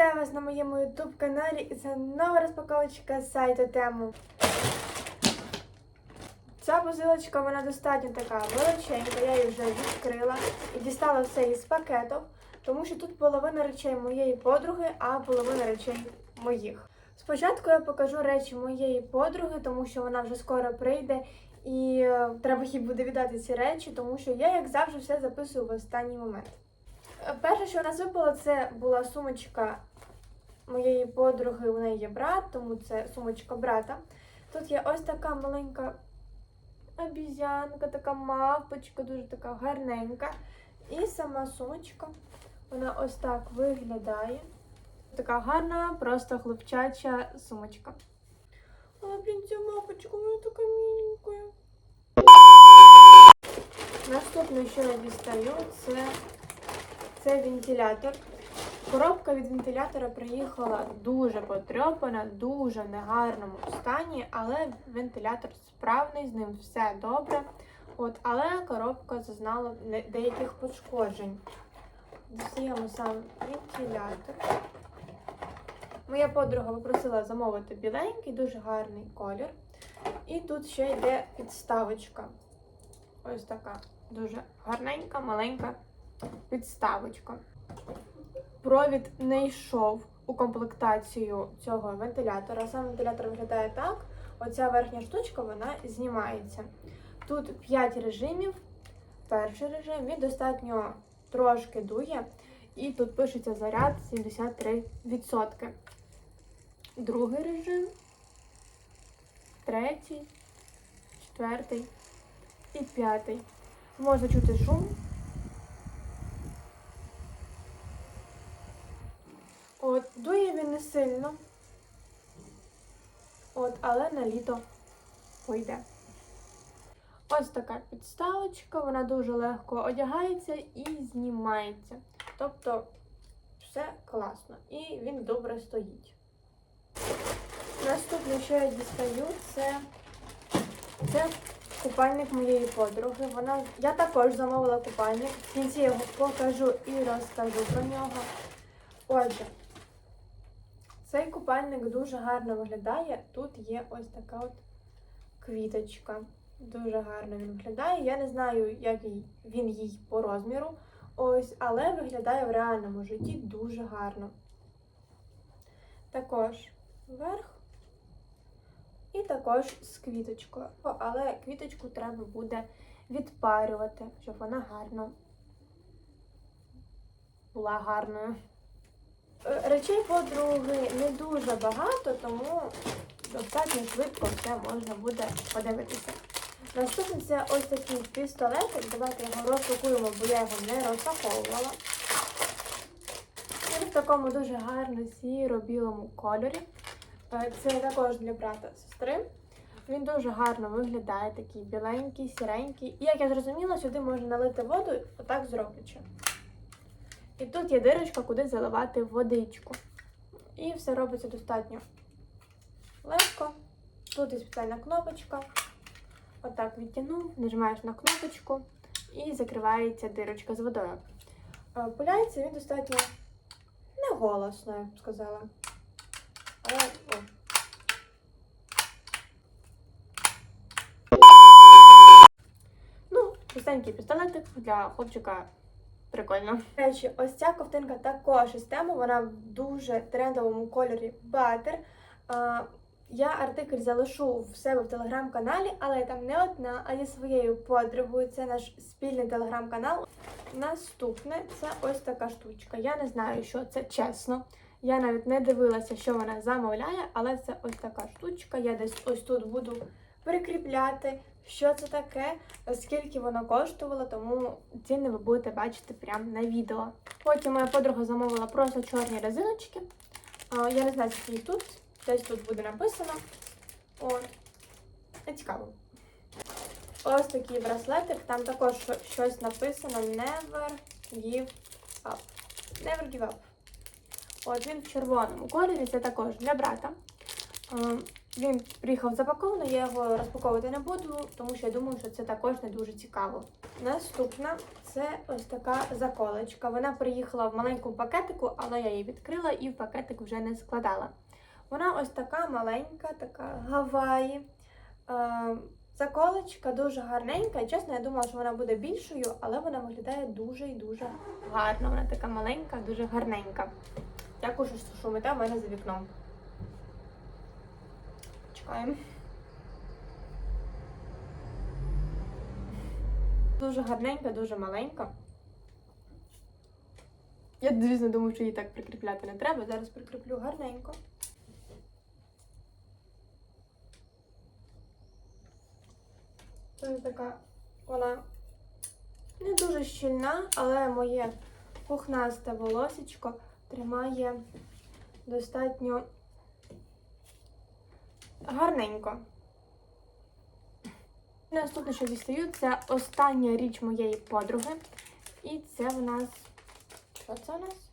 Вітаю вас на моєму YouTube каналі і це нова розпаковочка з сайту тему. Ця посилочка вона достатньо така величенька, я її вже відкрила і дістала все із пакетів, тому що тут половина речей моєї подруги, а половина речей моїх. Спочатку я покажу речі моєї подруги, тому що вона вже скоро прийде і е, треба їй буде віддати ці речі, тому що я, як завжди, все записую в останній момент. Е, Перше, що у нас випало, це була сумочка моєї подруги, у неї є брат, тому це сумочка брата. Тут є ось така маленька обізянка, така мавпочка, дуже така гарненька. І сама сумочка, вона ось так виглядає. Така гарна, просто хлопчача сумочка. А, блін, ця мавпочка, вона така міленька. Наступне, що я дістаю, це це вентилятор. Коробка від вентилятора приїхала дуже потрьопана, дуже в негарному стані, але вентилятор справний, з ним все добре. От, але коробка зазнала деяких пошкоджень. Дістаємо сам вентилятор. Моя подруга попросила замовити біленький, дуже гарний колір. І тут ще йде підставочка. Ось така дуже гарненька, маленька підставочка. Провід не йшов у комплектацію цього вентилятора. Сам вентилятор виглядає так. Оця верхня штучка вона знімається. Тут 5 режимів. Перший режим він достатньо трошки дує, і тут пишеться заряд 73%. Другий режим, третій, четвертий і п'ятий. Можна чути шум. От, дує він не сильно. От, але на літо пойде. Ось така підставочка, вона дуже легко одягається і знімається. Тобто все класно. І він добре стоїть. Наступне, що я дістаю, це, це купальник моєї подруги. Вона, я також замовила купальник. В кінці я покажу і розкажу про нього. Отже, цей купальник дуже гарно виглядає. Тут є ось така от квіточка. Дуже гарно він виглядає. Я не знаю, як він їй по розміру. Ось, але виглядає в реальному житті дуже гарно. Також верх. І також з квіточкою. Але квіточку треба буде відпарювати, щоб вона гарно була гарною. Е, Речей подруги не дуже багато, тому достатньо швидко все можна буде подивитися. Наступний це ось такий пістолетик. Давайте його розпакуємо, бо я його не розпаковувала. Він в такому дуже гарно сіро-білому кольорі. Е, Це також для брата сестри. Він дуже гарно виглядає, такий біленький, сіренький. І як я зрозуміла, сюди можна налити воду, отак зроблячи. І тут є дирочка, куди заливати водичку. І все робиться достатньо легко. Тут є спеціальна кнопочка. Отак відтягнув, нажимаєш на кнопочку і закривається дирочка з водою. Е, Пиляється він достатньо неголосно, я б сказала. Але о. Ну, простенький пістолетик для хлопчика прикольно. До речі, ось ця ковтинка також із тему, вона в дуже трендовому кольорі батер. Я артикль залишу в себе в телеграм-каналі, але я там не одна, а зі своєю подругою. Це наш спільний телеграм-канал. Наступне це ось така штучка. Я не знаю, що це чесно. Я навіть не дивилася, що вона замовляє, але це ось така штучка. Я десь ось тут буду прикріпляти, що це таке, скільки воно коштувало, тому ціни ви будете бачити прямо на відео. Потім моя подруга замовила просто чорні резиночки. Я не знаю, скільки тут. Десь тут буде написано. От. Цікаво. Ось такий браслетик. Там також щось написано Never give up. Never give up. От він в червоному кольорі, це також для брата. Він приїхав запакований, я його розпаковувати не буду, тому що я думаю, що це також не дуже цікаво. Наступна це ось така заколочка. Вона приїхала в маленькому пакетику, але я її відкрила і в пакетик вже не складала. Вона ось така маленька, така гаваї. Е, заколочка дуже гарненька. Чесно, я думала, що вона буде більшою, але вона виглядає дуже і дуже гарно. Вона така маленька, дуже гарненька. Дякую, що шумите в мене за вікном. Чекаємо. Дуже гарненька, дуже маленька. Я, звісно, думаю, що її так прикріпляти не треба. Зараз прикріплю гарненько. Це така вона не дуже щільна, але моє пухнасте волосечко тримає достатньо гарненько. Наступне, що дістаю, це остання річ моєї подруги. І це в нас. Що це у нас?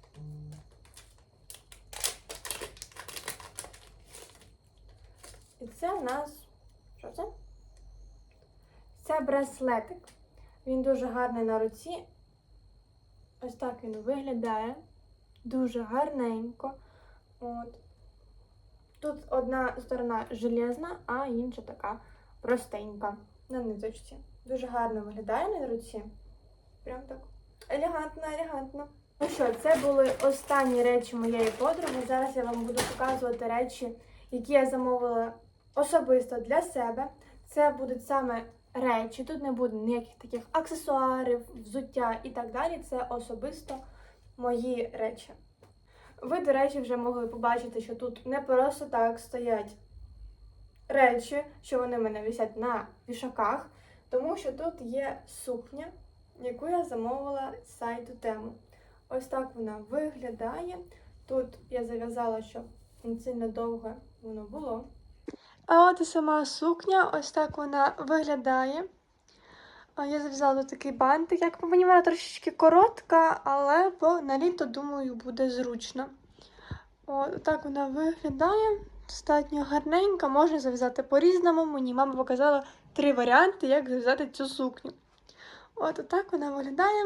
І це в нас. Що це? Це браслетик. Він дуже гарний на руці. Ось так він виглядає. Дуже гарненько. От. Тут одна сторона железна, а інша така простенька на ниточці. Дуже гарно виглядає на руці. Прям так елегантно, елегантно. Ну що, це були останні речі моєї подруги. Зараз я вам буду показувати речі, які я замовила особисто для себе. Це будуть саме речі. Тут не буде ніяких таких аксесуарів, взуття і так далі. Це особисто мої речі. Ви, до речі, вже могли побачити, що тут не просто так стоять речі, що вони в мене висять на вішаках, тому що тут є сукня, яку я замовила з сайту тему. Ось так вона виглядає. Тут я зав'язала, щоб не сильно довго воно було. А от і сама сукня, ось так вона виглядає. А Я зав'язала такий бантик, як по мені вона трошечки коротка, але по, на літо, думаю, буде зручно. От так вона виглядає. Достатньо гарненька, можна зав'язати по-різному. Мені мама показала три варіанти, як зав'язати цю сукню. От отак вона виглядає.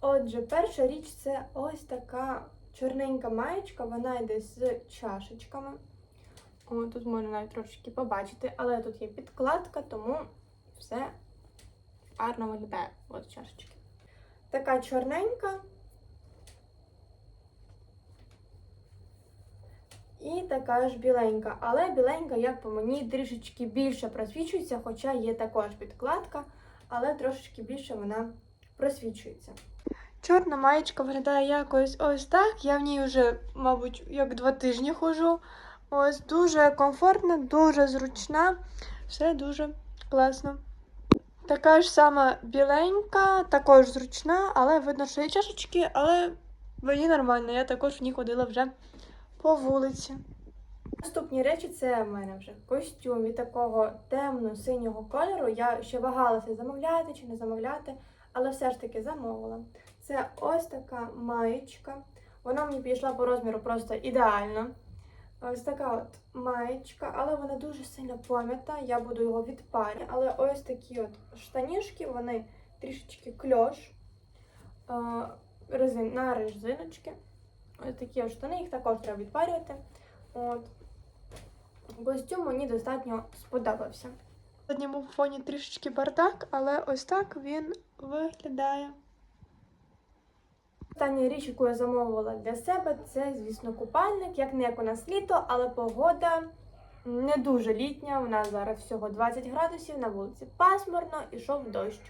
Отже, перша річ це ось така чорненька маєчка, вона йде з чашечками. О, тут можна навіть трошечки побачити, але тут є підкладка, тому все гарно виглядає. От чашечки. Така чорненька. І така ж біленька. Але біленька, як по мені, трішечки більше просвічується, хоча є також підкладка, але трошечки більше вона просвічується. Чорна маєчка виглядає якось ось так. Я в ній вже, мабуть, як два тижні ходжу. Ось дуже комфортна, дуже зручна, все дуже класно. Така ж сама біленька, також зручна, але видно, що є чашечки, але мені нормально, я також в ній ходила вже по вулиці. Наступні речі це в мене вже костюм від такого темно-синього кольору. Я ще вагалася замовляти чи не замовляти, але все ж таки замовила. Це ось така маєчка. Вона мені підійшла по розміру просто ідеально. Ось така от маєчка, але вона дуже сильно пом'ята. Я буду його відпарювати. Але ось такі от штанішки, вони трішечки кльош резин, на резиночки. Ось такі от штани, їх також треба відпарювати. От. Костюм мені достатньо сподобався. На задньому фоні трішечки бардак, але ось так він виглядає. Остання річ, яку я замовила для себе, це, звісно, купальник. Як не як у нас літо, але погода не дуже літня. У нас зараз всього 20 градусів, на вулиці пасмурно, ішов дощ.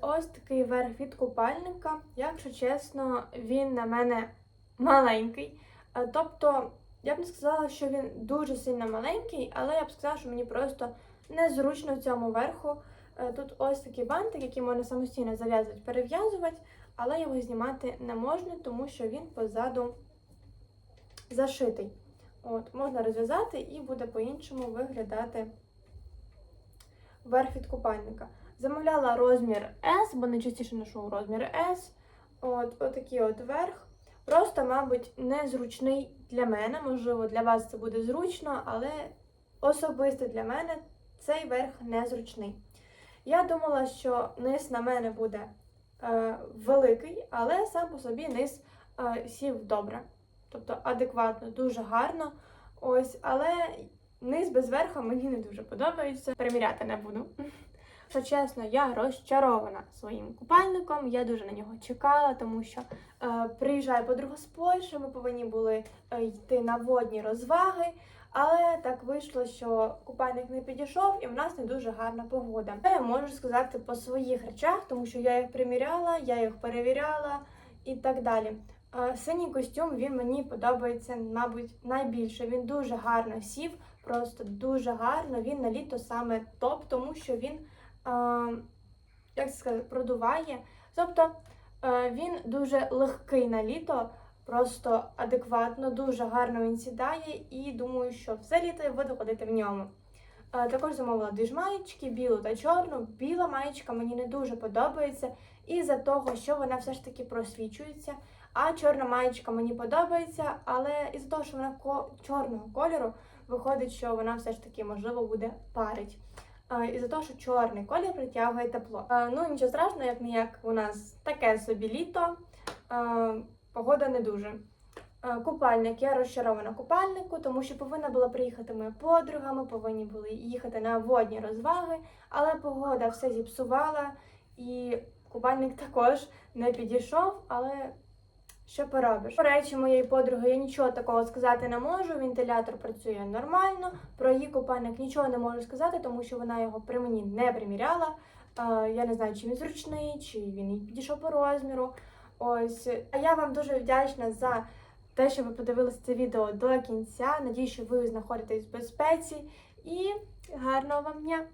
Ось такий верх від купальника. Якщо чесно, він на мене маленький. Е, Тобто, я б не сказала, що він дуже сильно маленький, але я б сказала, що мені просто незручно в цьому верху. Е, Тут ось такий бантик, який можна самостійно зав'язувати, перев'язувати, але його знімати не можна, тому що він позаду зашитий. От, Можна розв'язати і буде по-іншому виглядати верх від купальника. Замовляла розмір S, бо найчастіше ношу розмір S. От, отакий от верх. Просто, мабуть, незручний для мене. Можливо, для вас це буде зручно, але особисто для мене цей верх незручний. Я думала, що низ на мене буде великий, але сам по собі низ е, сів добре. Тобто адекватно, дуже гарно. Ось, але низ без верха мені не дуже подобається. Приміряти не буду. Що чесно, я розчарована своїм купальником. Я дуже на нього чекала, тому що е, приїжджає подруга з Польщі, ми повинні були е, йти на водні розваги. Але так вийшло, що купальник не підійшов і в нас не дуже гарна погода. Я можу сказати по своїх речах, тому що я їх приміряла, я їх перевіряла і так далі. Синій костюм він мені подобається, мабуть, найбільше. Він дуже гарно сів, просто дуже гарно. Він на літо саме топ, тому що він, як сказати, продуває. Тобто він дуже легкий на літо, просто адекватно, дуже гарно він сідає, і думаю, що все літо я буду ходити в ньому. Е, Також замовила дві ж маєчки, білу та чорну. Біла маєчка мені не дуже подобається, із-за того, що вона все ж таки просвічується. А чорна маєчка мені подобається, але із-за того, що вона ко- чорного кольору, виходить, що вона все ж таки можливо буде парить. Е, Із-за того, що чорний колір притягує тепло. Е, Ну нічого страшного, як не як у нас таке собі літо. Погода не дуже. Е, Купальник. Я розчарована купальнику, тому що повинна була приїхати моя подруга, ми повинні були їхати на водні розваги, але погода все зіпсувала, і купальник також не підійшов, але що поробиш? По речі моєї подруги я нічого такого сказати не можу. Вентилятор працює нормально. Про її купальник нічого не можу сказати, тому що вона його при мені не приміряла. Е, Я не знаю, чи він зручний, чи він підійшов по розміру. Ось. А я вам дуже вдячна за те, що ви подивилися це відео до кінця. Надію, що ви знаходитесь в безпеці і гарного вам дня!